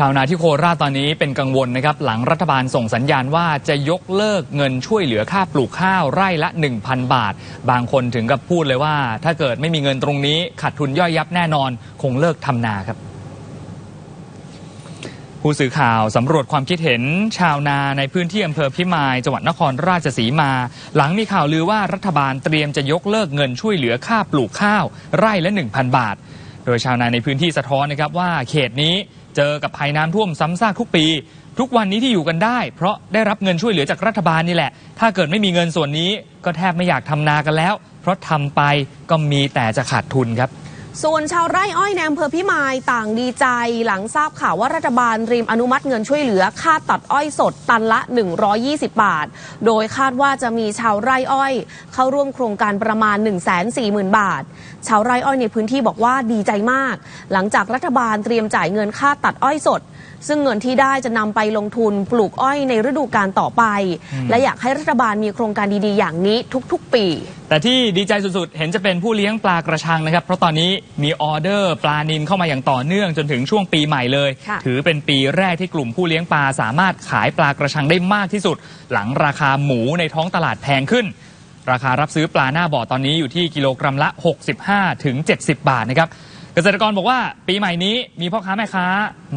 ชาวนาที่โคราชตอนนี้เป็นกังวลนะครับ หลังรัฐบาลส่งสัญญาณว่าจะยกเลิกเงินช่วยเหลือค่าปลูกข้าวไร่ละ 1,000 บาท บางคนถึงกับพูดเลยว่า ถ้าเกิดไม่มีเงินตรงนี้ขาดทุนย่อยยับแน่นอน คงเลิกทำนาครับ ผู้สื่อข่าวสำรวจความคิดเห็น ชาวนาในพื้นที่อำเภอพิมายจังหวัดนครราชสีมา หลังมีข่าวลือว่ารัฐบาลเตรียมจะยกเลิกเงินช่วยเหลือค่าปลูกข้าว ไร่ละ 1,000 บาท โดยชาวนาในพื้นที่สะท้อนนะครับว่าเขตนี้ เจอกับภัยน้ำท่วมซ้ำซากทุกปี ทุกวันนี้ที่อยู่กันได้ เพราะได้รับเงินช่วยเหลือจากรัฐบาลนี่แหละ ถ้าเกิดไม่มีเงินส่วนนี้ ก็แทบไม่อยากทำนากันแล้ว เพราะทำไปก็มีแต่จะขาดทุนครับ ส่วนชาวไร่อ้อยในอำเภอพิมายต่างดีใจหลังทราบข่าวว่ารัฐบาลเตรียมอนุมัติเงินช่วยเหลือค่าตัดอ้อยสดตันละ 120 บาท โดยคาดว่าจะมีชาวไร่อ้อย เข้าร่วมโครงการประมาณ 140,000 บาท ชาวไร่อ้อยในพื้นที่บอกว่าดีใจมาก หลังจากรัฐบาลเตรียมจ่ายเงินค่าตัดอ้อยสด ซึ่งเงินที่ได้จะนำไปลงทุนปลูกอ้อยในฤดูกาลต่อไป และอยากให้รัฐบาลมีโครงการดีๆ อย่างนี้ทุก ๆ ปี แต่ที่ดีใจสุดๆ เห็นจะเป็นผู้เลี้ยงปลากระชังนะครับ เพราะตอนนี้มีออเดอร์ปลานินเข้ามาอย่างต่อเนื่องจนถึงช่วงปีใหม่เลย ค่ะ ถือเป็นปีแรกที่กลุ่มผู้เลี้ยงปลาสามารถขายปลากระชังได้มากที่สุด หลังราคาหมูในท้องตลาดแพงขึ้น ราคารับซื้อปลาหน้าบ่อตอนนี้อยู่ที่กิโลกรัมละ 65ถึง70 บาทนะครับ เกษตรกรบอกว่าปีใหม่นี้มีพ่อค้าแม่ค้า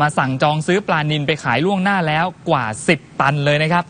มาสั่งจองซื้อปลานินไปขายล่วงหน้าแล้วกว่า 10 ตันเลยนะครับ